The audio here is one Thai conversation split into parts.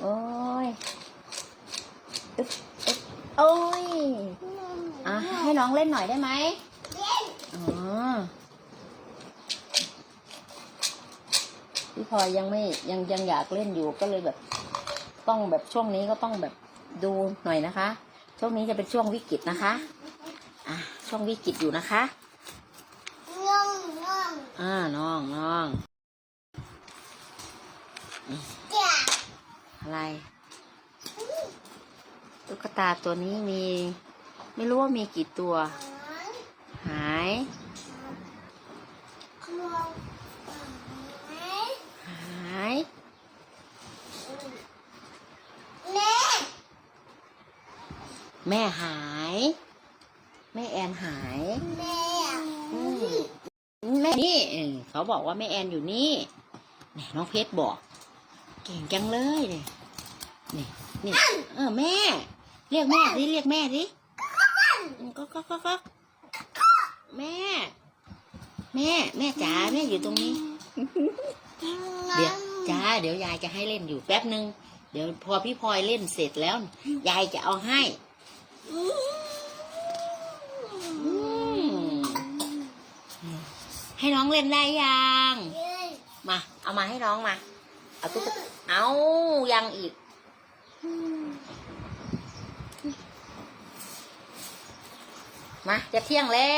โอ้ยอึ๊บอึ๊บโอ้ยอะให้น้องเล่นหน่อยได้ไหมเล่นอ๋อพี่พอยยังไม่ยังยังอยากเล่นอยู่ก็เลยแบบ ต้องแบบช่วงนี้ก็ต้องแบบดูหน่อยนะคะ ช่วงนี้จะเป็นช่วงวิกฤตนะคะ อะช่วงวิกฤตอยู่นะคะน้องน้องอ่าน้องน้อง อะไร ตุ๊กตาตัวนี้มี ไม่รู้ว่ามีกี่ตัว หายหายแม่แม่หาย แม่แอนหายแม่แม่นี่เขาบอกว่าแม่แอนอยู่นี่นี่น้องเพชรบอก เก่งจังเลยเนี่ย นี่นี่เออแม่ เรียกแม่ดิเรียกแม่ดิก็ก็ก็ก็แม่ แม่ แม่จ๋าแม่อยู่ตรงนี้ เดี๋ยวจ้าเดี๋ยวยายจะให้เล่นอยู่แป๊บหนึ่งเดี๋ยวพอพี่พลอยเล่นเสร็จแล้ว ยายจะเอาให้ให้น้องเล่นได้ยัง มา เอามาให้น้องมา เอาตุ๊กเอายังอีก มาจะเที่ยงแล้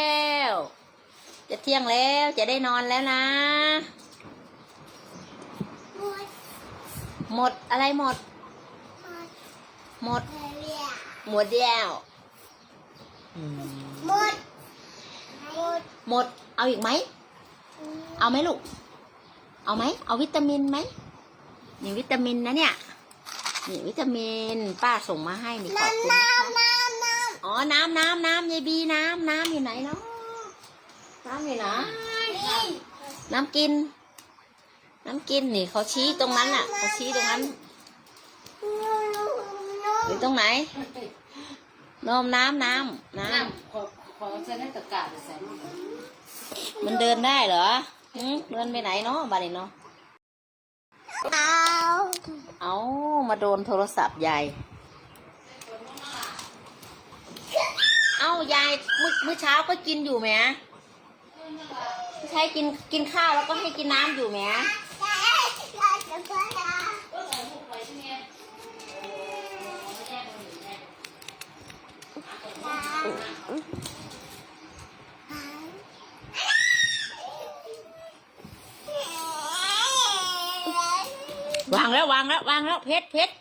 ว จะเที่ยงแล้วจะได้นอนแล้วนะ หมดหมดอะไรหมด หมด หมดเรียหมดแล้วอืมหมดหมด หมด เอาอีกไหม เอาไหมลูก เอาไหม เอาวิตามินไหมนี่วิตามินนะเนี่ย นี่วิตามิน ป้าส่งมาให้นี่ขอบคุณนะคะน้ำน้ำอ๋อ น้ำน้ำน้ำยายบีน้ำน้ำอยู่ไหนเนาะน้ำอยู่ไหนนี่น้ำกิน น้ำกินนี่เขาชี้ตรงนั้นอะเขาชี้ตรงนั้นหรือตรงไหนนมน้ำน้ำน้น้ำขอขอใส่ในตะกร้าไปใส่น้ำำมันเดินได้เหรอหึเดินไปไหนเนาะบาดนี้เนาะ เอาเอามาโดนโทรศัพท์ยาย เอายายมื้อมื้อเช้าก็กินอยู่ไหมใช้กินกินข้าวแล้วก็ให้กินน้ำอยู่ไหม วางแล้ววางแล้ววางแล้วเพชรเพชร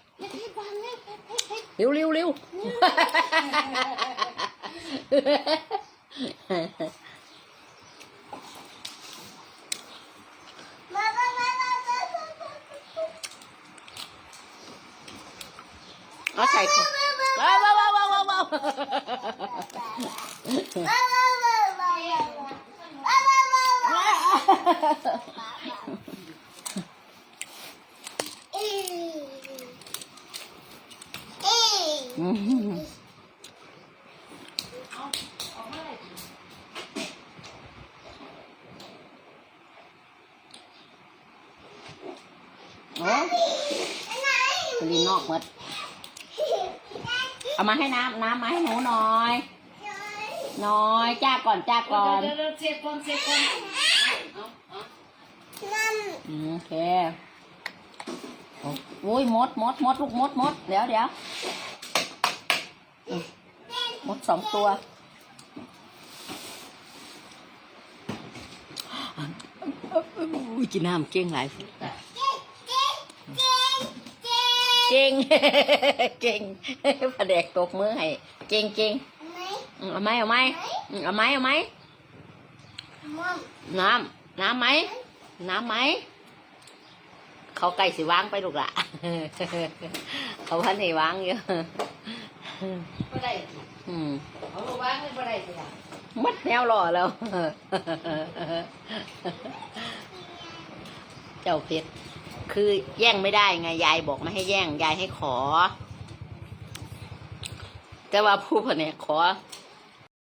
เร็วเร็วเร็วเอาใส่ถุงว้าวว้าวว้าวว้าวว้าว อืมโอ้กลินนอกหมดเอามาให้น้ำน้ำมาให้หนูหน่อย น้อยจ้าก่อนจ้าก่อนเดี๋ยวเดี๋ยวเสียก่อนเสียก่อนเอาเอาอืมโอเคโอ้ยมดมดมดลูกมดมดเดี๋ยวเดี๋ยวอืมมดสองตัวอุ้ยกินน้ำเก่งหลายเก่ง เก่งผดกตกมือให้ เก่งเก่งอืมเอาไหมเอาไหมอืมเอาไหมเอาไหมน้ำน้ำไหมน้ำไหม เขาไก่สิวางไปลูกละเขาพันให้วางอยู่บ่ได้อืมเอาลูกวางไม่บ่ได้สิล่ะมัดแนวหล่อแล้ว เจ้าเพชร คือแย่งไม่ได้ไงยายบอกไม่ให้แย่งยายให้ขอ แต่ว่าผู้ผนเนี่ยขอ